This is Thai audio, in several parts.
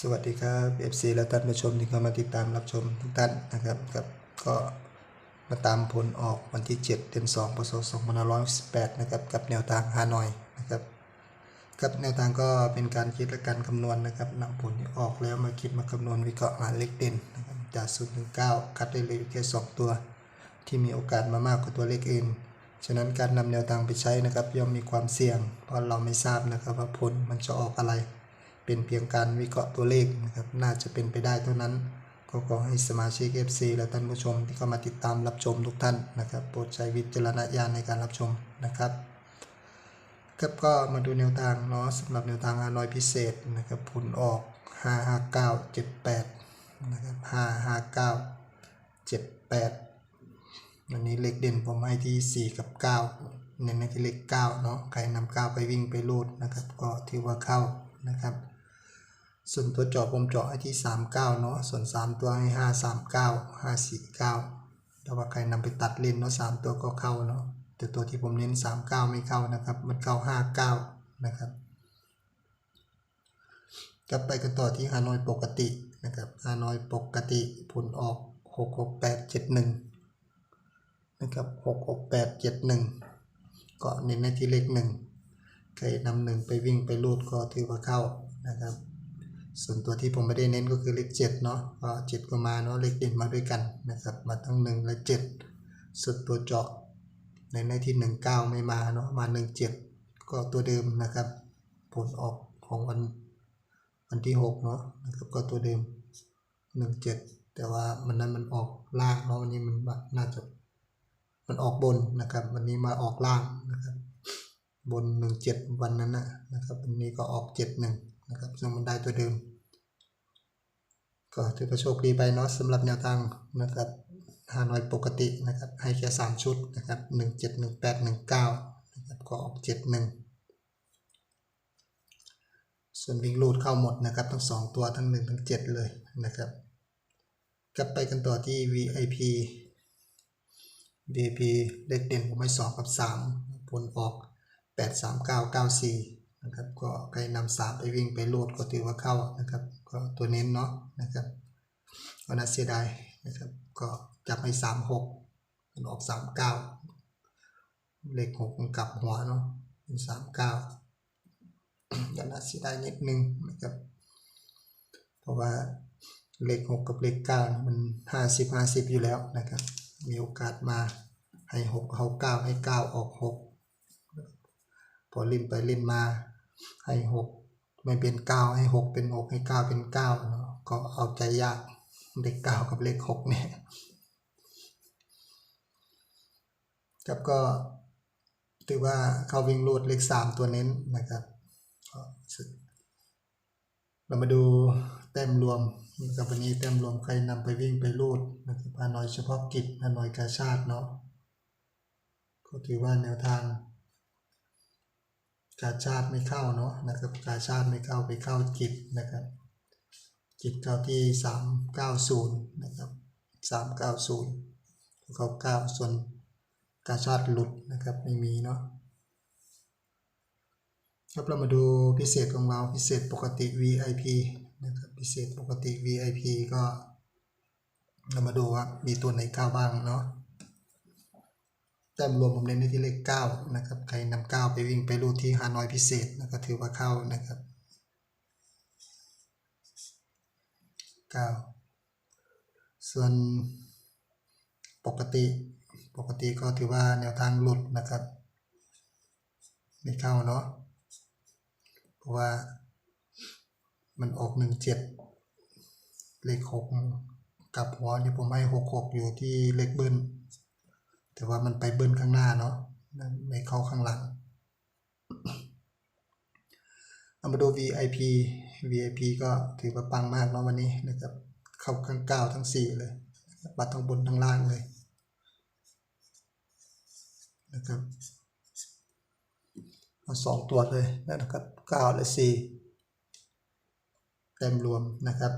สวัสดีครับ FC และท่านผู้ชมที่เข้ามาติดตามรับชมทุกท่านนะครับครับก็มาตามผลออกวันที่ 7 เดือน2พศ2518นะครับกับแนวทางฮานอยนะครับกับแนวทางก็เป็นการคิดและการคำนวณนะครับนำผลที่ออกแล้วมาคิดมาคำนวณวิเคราะห์หาเลขเด่นนะครับจาก0ถึง9คัดได้เลขแค่2ตัว ที่มีโอกาสมามากกว่าตัวเลขอื่นฉะนั้นการนำแนวทางไปใช้นะครับย่อมมีความเสี่ยง เพราะเราไม่ทราบนะครับว่าผลมันจะออกอะไร เป็นเพียงการวิเคราะห์ตัวเลขนะครับ น่าจะเป็นไปได้เท่านั้น ก็ขอให้สมาชิก FC และท่านผู้ชมที่เข้ามาติดตามรับชมทุกท่านนะครับโปรดใช้วิจารณญาณในการรับชมนะครับครับก็มาดูแนวทางเนาะสำหรับแนวทางฮานอยพิเศษนะครับผลออก 55978นะครับ55978วันนี้เลขเด่นผมให้ที่ 4 กับ 9 เน้นในที่เลข9เนาะใครนำ9ไปวิ่งไปรูดนะครับ ก็ถือว่าเข้านะครับ ส่วนตัวเจาะผมเจาะให้ที่ 39 เนาะ ส่วน 3 ตัวให้ 539 549แต่ว่าใครนำไปตัดเล่นเนาะ3ตัวก็เข้าเนาะ แต่ตัวที่ผมเน้น 39 ไม่เข้านะครับ มันเข้า 59 นะครับกลับไปกันต่อที่ฮานอยปกตินะครับฮานอยปกติผลออก 66871 นะครับ 66871 ก็เน้นในที่เลขหนึ่งใครนำหนึ่งไปวิ่งไปรูดก็ถือว่าเข้านะครับ ส่วนตัวที่ผมไม่ได้เน้นก็คือเลขเจ็ดเนาะก็เจ็ดก็มาเนาะเลขเด่นมาด้วยกันนะครับ มาทั้งหนึ่งและเจ็ดส่วนตัวเจาะในในที่หนึ่งเก้าไม่มาเนาะมาหนึ่งเจ็ดก็ตัวเดิมนะครับ ผลออกของวันวันที่หกเนาะนะครับก็ตัวเดิมหนึ่งเจ็ดแต่ว่ามันนั้นมันออกล่างเนาะวันนี้มันน่าจะมันออกบนนะครับ วันนี้มาออกล่างนะครับ บนหนึ่งเจ็ดวันนั้นนะนะครับวันนี้ก็ออกเจ็ดห นึ่งนะครับซึ่งมันได้ตัวเดิม ก็ถือว่าโชคดีไปเนาะสำหรับแนวทางนะครับฮานอยปกตินะครับให้แค่สามชุดนะครับหนึ่งเจ็ดหนึ่งแปดหนึ่งเก้านะครับก็ออกเจ็ดหนึ่งส่วนวิ่งลูดเข้าหมดนะครับทั้งสองตัวทั้งหนึ่งทั้งเจ็ดเลยนะครับกลับไปกันต่อที่ VIP VIP เลขเด่นผมให้2กับ3ผลออก8 3 9 9 4 นะครับก็ใครนำ3ไปวิ่งไปโลดก็ถือว่าเข้านะครับ ก็ตัวเน้นเนาะนะครับก็น่าเสียดายนะครับ ก็จับให้3 6มันออก3 9เลข6มันกลับหัวเนาะเป็น3 9ก็น่าเสียดายนิดนึงนะครับ เพราะว่าเลข6กับเลข9มัน50 50อยู่แล้วนะครับ มีโอกาสมาให้หกเขาเก้าให้เก้าออกหกพอเล่นไปเล่นมา ให้หกไม่เป็นเก้าให้หกเป็นหกให้เก้าเป็นเก้าเนาะก็เอาใจยากเลขเก้ากับเลขหกเนี่ยครับก็ถือว่าเข้าวิ่งรูดเลขสามตัวเน้นนะครับเรามาดูแต้มรวมนะครับวันนี้แต้มรวมใครนำไปวิ่งไปรูดนะครับฮานอยเฉพาะกิจฮานอยกาชาติเนาะก็ถือว่าแนวทาง กาชาติไม่เข้าเนาะนะครับกาชาติไม่เข้าไปเข้ากิจนะครับกิจเข้าที่สามเก้าศูนย์นะครับสามเก้าศูนย์เขาเก้าส่วนกาชาติหลุดนะครับไม่มีเนาะครับเรามาดูพิเศษของเราพิเศษปกติ VIP นะครับพิเศษปกติ VIP ก็เรามาดูว่ามีตัวไหนเข้าบ้างเนาะ แต้มรวมผมเน้นในที่เลข9นะครับ ใครนำ9ไปวิ่งไปรูดที่ฮานอยพิเศษนะก็ถือว่าเข้านะครับ9ส่วนปกติปกติก็ถือว่าแนวทางหลุดนะครับไม่เข้าเนาะเพราะว่ามันออกหนึ่งเจ็ดเลขหกกับหัวเนี่ยผมให้หกหกอยู่ที่เลขเบิ้ล แต่ว่ามันไปเบิ้ลข้างหน้าเนาะไม่เข้าข้างหลังเอามาดู VIP VIP ก็ถือว่าปังมากเนาะวันนี้นะครับเข้าข้างเก้าทั้งสี่เลยบัตรทั้งบนทั้งล่างเลยนะครับมาสองตัวเลยนะครับเก้าและสี่เต็มรวมนะครับ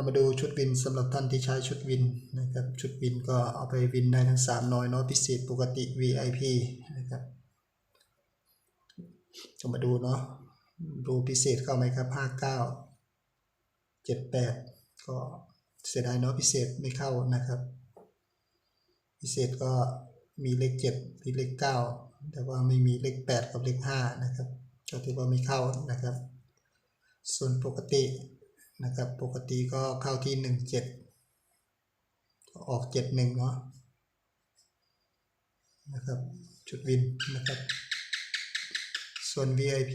เรามาดูชุดวินสำหรับท่านที่ใช้ชุดวินนะครับชุดวินก็เอาไปวินได้ทั้งสามน้อยเนาะพิเศษปกติ VIP นะครับจะมาดูเนาะดูพิเศษเข้าไหมครับห้าเก้าเจ็ดแปดก็เสียดายเนาะพิเศษไม่เข้านะครับ พิเศษก็มีเลขเจ็ดมีเลขเก้าแต่ว่าไม่มีเลขแปดกับเลขห้านะครับก็ถือว่าไม่เข้านะครับ ส่วนปกติ นะครับ ปกติก็เข้าที่หนึ่งเจ็ดออกเจ็ดหนึ่งเนาะนะครับจุดวินนะครับ ส่วน VIP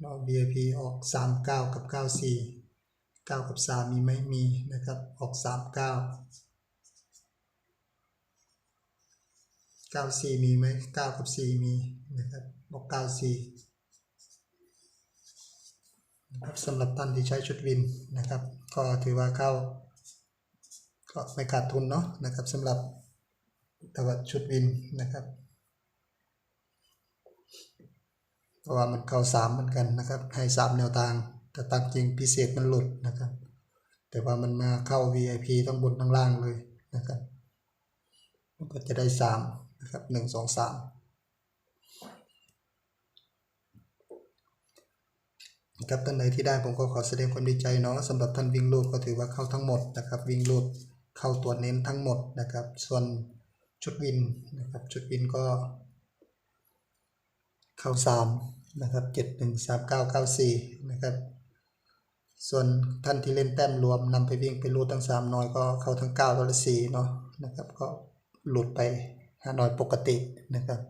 เนาะ VIP ออก 39 กับ 94 9 กับ 3 มีไหมมีนะครับ ออก 39 94 มีไหม9 กับ 4 มีนะครับ ออก 94 สำหรับท่านที่ใช้ชุดวินนะครับ ก็ถือว่าเข้าก็ไม่ขาดทุนเนาะนะครับสำหรับแต่ว่าชุดวินนะครับเพราะว่ามันเข้าสามเหมือนกันนะครับ ให้สามแนวทาง แต่ตามจริงพิเศษมันหลุดนะครับ แต่ว่ามันมาเข้า VIP ทั้งบนทั้งล่างเลยนะครับ มันก็จะได้สามนะครับหนึ่งสองสาม ครับท่านใดที่ได้ผมก็ขอแสดงความดีใจเนาะสำหรับท่านวิ่งลูดก็ถือว่าเข้าทั้งหมดนะครับวิ่งลูดเข้าตัวเน้นทั้งหมดนะครับ ส่วนชุดวินนะครับชุดวินก็ เข้าสามนะครับเจ็ดหนึ่งสามเก้าเก้าสี่นะครับส่วนท่านที่เล่นแต้มรวมนำไปวิ่งไปรูดทั้งสามน้อยก็เข้าทั้งเก้าตัวละสี่เนาะนะครับก็หลุดไปห้าน้อยปกตินะครับ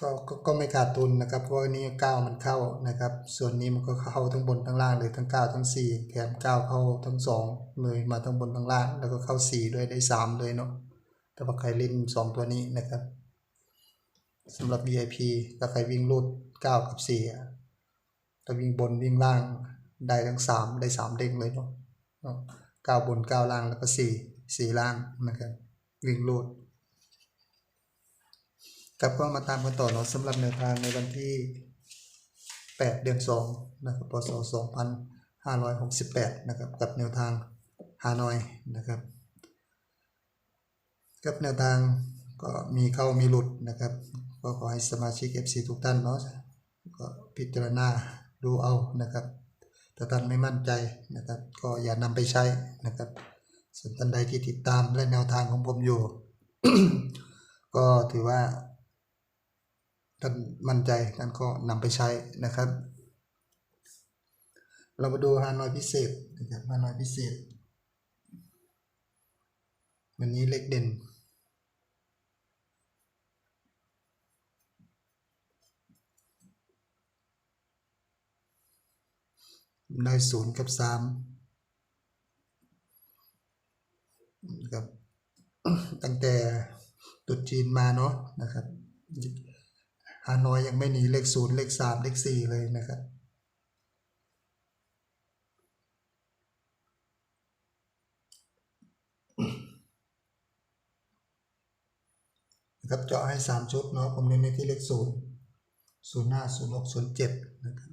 ก็ก็ก็ไม่ขาดทุนนะครับเพราะว่านี่เก้ามันเข้านะครับ ส่วนนี้มันก็เข้าทั้งบนทั้งล่างเลยทั้งเก้าทั้งสี่แถมเก้าเข้าทั้งสองเลยมาทั้งบนทั้งล่าง แล้วก็เข้าสี่ด้วยได้สามเลยเนาะแต่ว่าใครเล่นสองตัวนี้นะครับสำหรับ VIP ถ้าใครวิ่งรูด9กับ4อะถ้าวิ่งบนวิ่งล่างได้ทั้ง3ได้3เด้งเลยเนาะเนาะ9บน9ล่างแล้วก็4 4ล่างนะครับวิ่งรูด ครับก็มาตามกันต่อเนาะสำหรับแนวทางในวันที่ 8 เดือน2นะครับพศ2568 นะครับ กับแนวทางฮานอยนะครับ กับแนวทางก็มีเข้ามีหลุดนะครับ ก็ขอให้สมาชิก FC ทุกท่านเนาะก็พิจารณาดูเอานะครับถ้าท่านไม่มั่นใจนะครับ ก็อย่านำไปใช้นะครับส่วนท่านใดที่ติดตามและแนวทางของผมอยู่ ก็ถือว่า ท่านมั่นใจท่านก็นำไปใช้นะครับ เรามาดูฮานอยพิเศษนะครับฮานอยพิเศษ วันนี้เลขเด่นได้ศูนย์กับสามครับตั้งแต่ตุดจีนมาเนาะนะครับ ฮานอยยังไม่หนีเลขศูนย์เลขสามเลขสี่เลยนะครับนะครับเจาะให้สามชุดเนาะผมเน้นในที่เลขศูนย์ศูนย์ห้าศูนย์หกศูนย์เจ็ดนะครับ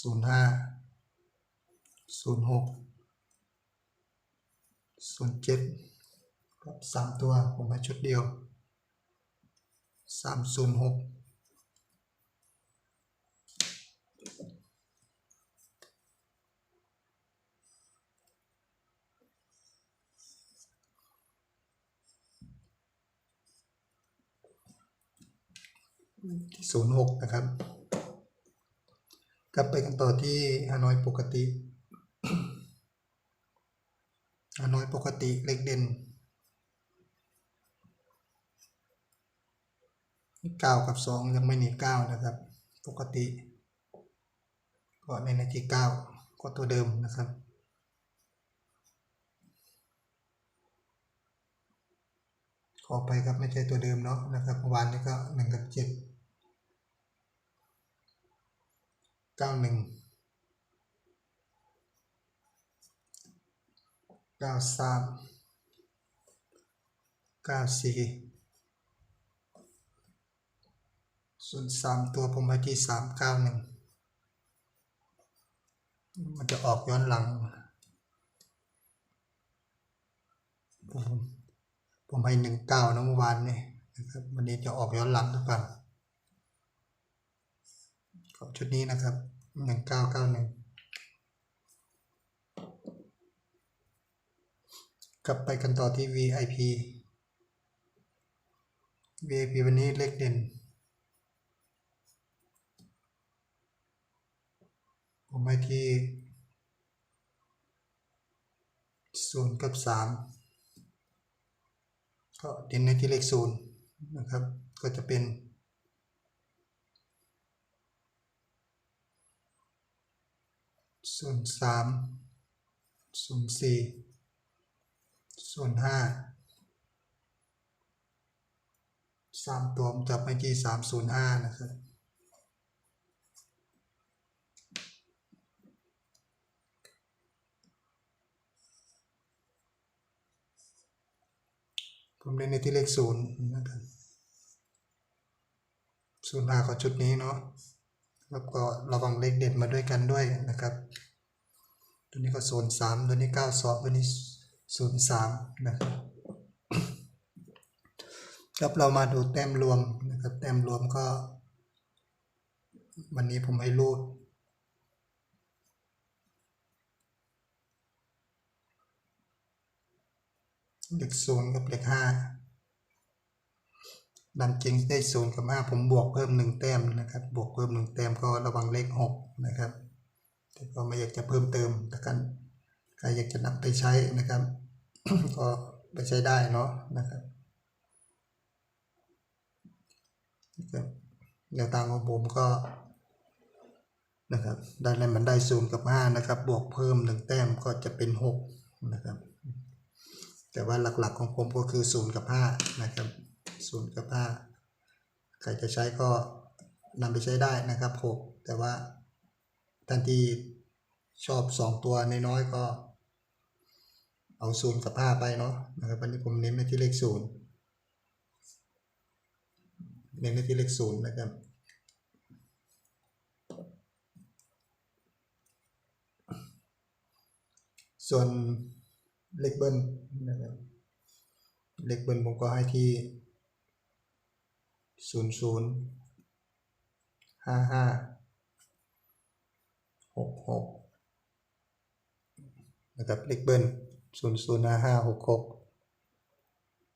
ศูนย์ห้าศูนย์หกศูนย์เจ็ดครับสามตัวผมให้ชุดเดียว สามศูนย์หกศูนย์หกนะครับ กลับไปกันต่อที่ฮานอยปกติฮานอยปกติเลขเด่น เก้ากับสองยังไม่หนีเก้านะครับ ปกติก็ในนาทีเก้าก็ตัวเดิมนะครับขอไปครับไม่ใช่ตัวเดิมเนาะนะครับเมื่อวานนี้ก็หนึ่งกับเจ็ดเก้าหนึ่งเก้าสามเก้าสี่ ส่วนสามตัวผมไว้ที่สามเก้าหนึ่งมันจะออกย้อนหลัง ผมผมให้หนึ่งเก้านะเมื่อวานนี่นะครับวันนี้จะออกย้อนหลังหรือเปล่าก็ชุดนี้นะครับหนึ่งเก้าเก้าหนึ่งกลับไปกันต่อที่ VIP VIP วันนี้เลขเด่น ผมให้ที่ศูนย์กับสามก็เด่นในที่เลขศูนย์นะครับ ก็จะเป็นศูนย์สามศูนย์สี่ศูนย์ห้าสามตัวผมจับไปที่สามศูนย์ห้านะครับ ผมเล่นในที่เลขศูนย์นะครับศูนย์ห้าก็ชุดนี้เนาะแล้วก็ระวังเลขเด็ดมาด้วยกันด้วยนะครับ ตัวนี้ก็ศูนย์สามตัวนี้เก้าสองตัวนี้ศูนย์สามนะครับครับเรามาดูแต้มรวมนะครับ แต้มรวมก็ วันนี้ผมให้รูด เลขศูนย์กับเลขห้าดันจริงได้ศูนย์กับห้าผมบวกเพิ่มหนึ่งแต้มนะครับ บวกเพิ่มหนึ่งแต้มก็ระวังเลขหกนะครับแต่ก็ไม่อยากจะเพิ่มเติมแต่กันใครอยากจะนำไปใช้นะครับ ก็ไปใช้ได้เนาะนะครับนะครับแนวทางของผมก็นะครับได้แล้วมันได้ศูนย์กับห้านะครับ บวกเพิ่มหนึ่งแต้มก็จะเป็นหกนะครับ แต่ว่าหลักๆของผมก็คือศูนย์กับห้านะครับศูนย์กับห้าใครจะใช้ก็นำไปใช้ได้นะครับหกแต่ว่าท่านที่ชอบสองตัวน้อยๆก็เอาศูนย์กับห้าไปเนาะนะครับวันนี้ผมเน้นไปที่เลขศูนย์เน้นไปที่เลขศูนย์นะครับ ส่วน เลขเบิ้ลนะครับเลขเบิ้ลผมก็ให้ที่ศูนย์ศูนย์ห้าห้าหกหกนะครับเลขเบิ้ลศูนย์ศูนย์ห้าห้าหกหก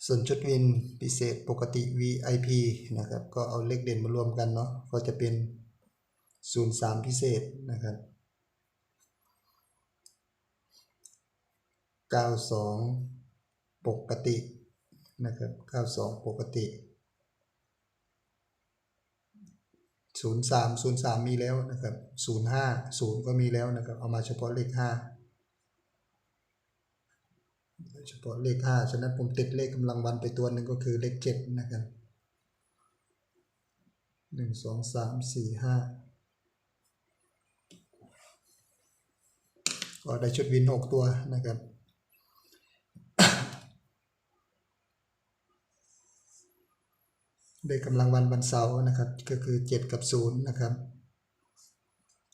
ส่วนชุดวินพิเศษปกติ VIP นะครับ ก็เอาเลขเด่นมารวมกันเนาะก็จะเป็น 03 พิเศษนะครับ 92 ปกตินะครับ 92 ปกติ 03 03 มีแล้วนะครับ 05 0 ก็มีแล้วนะครับ เอามาเฉพาะเลข 5 เฉพาะเลข 5 ฉะนั้นผมติดเลขกำลังวันไปตัวหนึ่งก็คือเลข 7 นะครับ1 2 3 4 5ก็ได้ชุดวิน6ตัวนะครับ ด้กำลังวันวันเสาร์นะครับ ก็คือ 7 กับ 0 นะครับ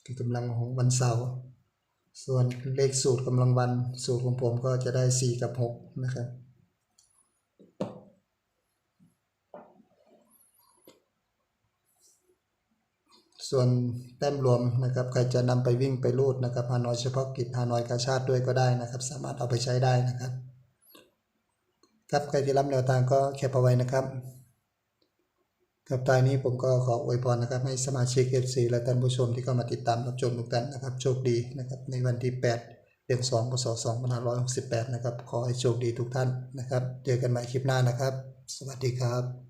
คือกำลังของวันเสาร์ส่วนเลขสูตรกำลังวันสูตรของผมก็จะได้ 4 กับ 6 นะครับ ส่วนแต้มรวมนะครับ ใครจะนำไปวิ่งไปรูดนะครับฮานอยเฉพาะกิจฮานอยกาชาติด้วยก็ได้นะครับ สามารถเอาไปใช้ได้นะครับ ครับใครที่รับแนวทางก็แคปเอาไว้นะครับ ครับตอนนี้ผมก็ขออวยพรนะครับให้สมาชิก FC และท่านผู้ชมที่เข้ามาติดตามรับชมทุกท่านนะครับโชคดีนะครับในวันที่ 8 เดือน2พศ2568 นะครับ ขอให้โชคดีทุกท่านนะครับ เจอกันใหม่คลิปหน้านะครับ สวัสดีครับ